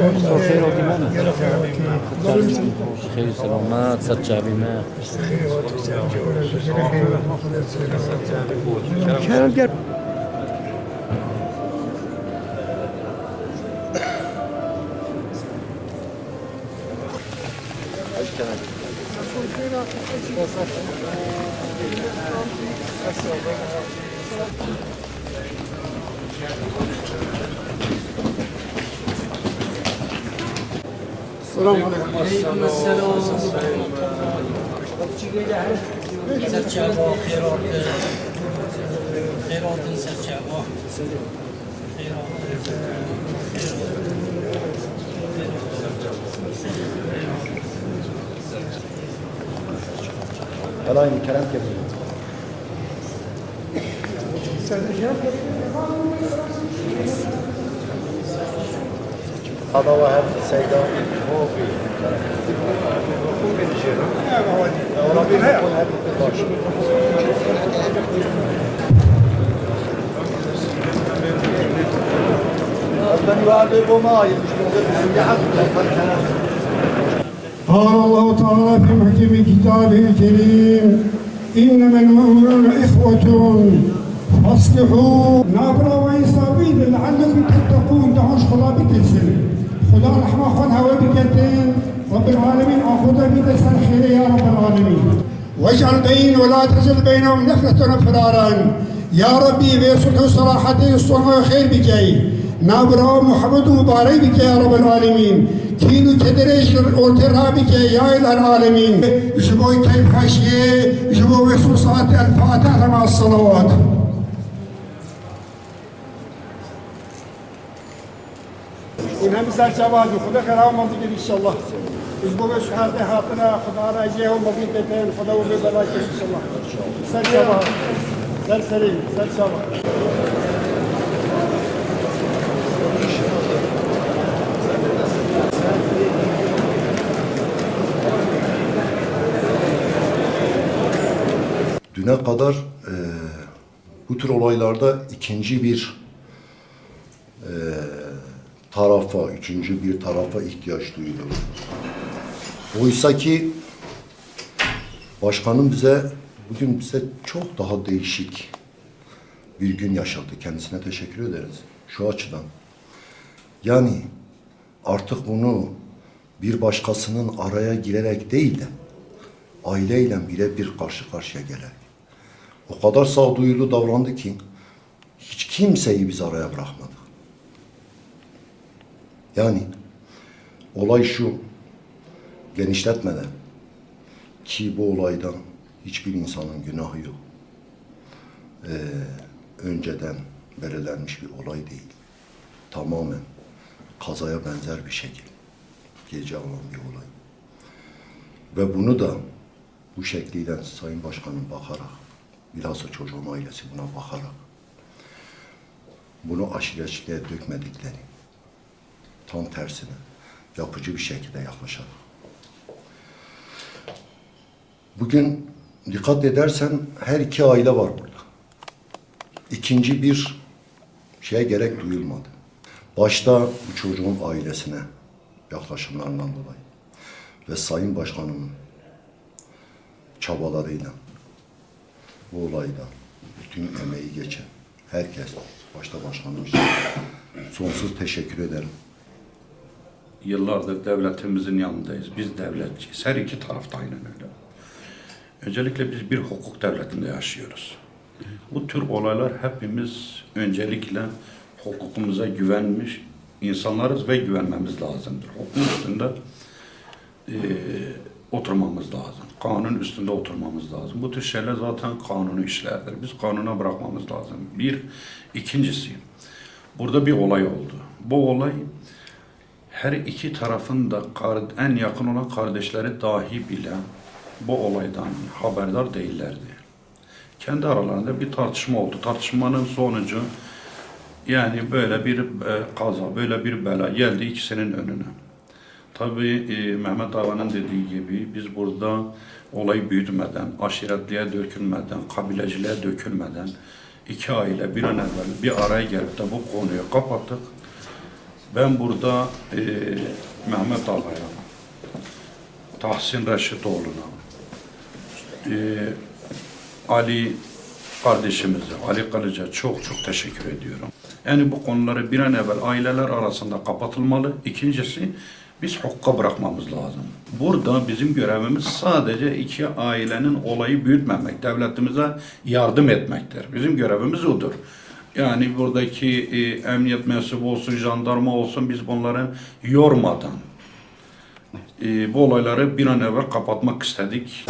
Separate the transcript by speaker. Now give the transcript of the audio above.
Speaker 1: خير وكمان خير سلامات ست شعبي ما
Speaker 2: Selamun aleyküm. Aleyküm selam.
Speaker 3: Serçaba, Xeyroğlu. Xeyroğlu'nun Serçaba. Alayım, kerem yapıyorum. Sen de şey kerem yapıyorum. هذا واحد سيدة. هو في o mağayı
Speaker 4: قال الله تعالى في محكم كتابه الكريم إنما المؤمنون إخوة فاصلحوا. نابرا وإنصابين لعلكم تتقون دعوش خلا بتلسل خدا رحمة خون هوا بكتين رب العالمين أخذ بتسل خير يا رب العالمين واجعل بين ولا تجعل بينهم نفلة وفرارا يا ربي بيصلح صراحة الصنع خير بجاي نابرا محمد مبارك بك يا رب العالمين كيلو تدريش والترا بك يا إله العالمين جبوي كيف حشيه جبوي صلاة الفاتحة مع الصلوات. İmam-ı Serçaba Hazretleri karar mazı gibi inşallah. Biz bu meşherde hatına Kuda Raciye olmadı beden Kuda Ubi Belaki inşallah. Serçaba. Serseri. Serçaba.
Speaker 3: Düne kadar e, bu tür olaylarda ikinci bir e, tarafa, üçüncü bir tarafa ihtiyaç duyuluyor. Oysa ki başkanım bize bugün bize çok daha değişik bir gün yaşattı. Kendisine teşekkür ederiz şu açıdan. Yani artık bunu bir başkasının araya girerek değil de aileyle birebir karşı karşıya gelerek o kadar sağduyulu davrandı ki hiç kimseyi biz araya bırakmadık. Yani olay şu genişletmeden ki bu olaydan hiçbir insanın günahı yok. Ee, önceden belirlenmiş bir olay değil. Tamamen kazaya benzer bir şekil. Gece olan bir olay. Ve bunu da bu şekliyle Sayın Başkanım bakarak, bilhassa çocuğun ailesi buna bakarak, bunu aşiretçiliğe dökmedikleri, tam tersine yapıcı bir şekilde yaklaşarak. Bugün dikkat edersen her iki aile var burada. İkinci bir şeye gerek duyulmadı. Başta bu çocuğun ailesine yaklaşımlarından dolayı ve Sayın Başkanımın çabalarıyla bu olayda bütün emeği geçen herkes, başta başkanım için sonsuz teşekkür ederim.
Speaker 5: Yıllardır devletimizin yanındayız. Biz devletçiyiz. Her iki tarafta aynen öyle. Öncelikle biz bir hukuk devletinde yaşıyoruz. Bu tür olaylar hepimiz öncelikle hukukumuza güvenmiş insanlarız ve güvenmemiz lazımdır. Hukukun üstünde eee, oturmamız lazım. Kanun üstünde oturmamız lazım. Bu tür şeyler zaten kanunu işlerdir. Biz kanuna bırakmamız lazım. Bir. ikincisi burada bir olay oldu. Bu olay her iki tarafın da en yakın olan kardeşleri dahi bile bu olaydan haberdar değillerdi. Kendi aralarında bir tartışma oldu. Tartışmanın sonucu yani böyle bir e, kaza, böyle bir bela geldi ikisinin önüne. Tabii e, Mehmet Ağa'nın dediği gibi biz burada olay büyütmeden, aşiretliğe dökülmeden, kabileciliğe dökülmeden iki aile bir an evvel bir araya gelip de bu konuyu kapattık. Ben burada e, Mehmet Ağa'ya, Tahsin Reşitoğlu'na, e, Ali kardeşimize, Ali Kılıç'a çok çok teşekkür ediyorum. Yani bu konuları bir an evvel aileler arasında kapatılmalı. İkincisi biz hukka bırakmamız lazım. Burada bizim görevimiz sadece iki ailenin olayı büyütmemek, devletimize yardım etmektir. Bizim görevimiz odur. Yani buradaki e, emniyet mensubu olsun, jandarma olsun biz bunların yormadan e, bu olayları bir an evvel kapatmak istedik.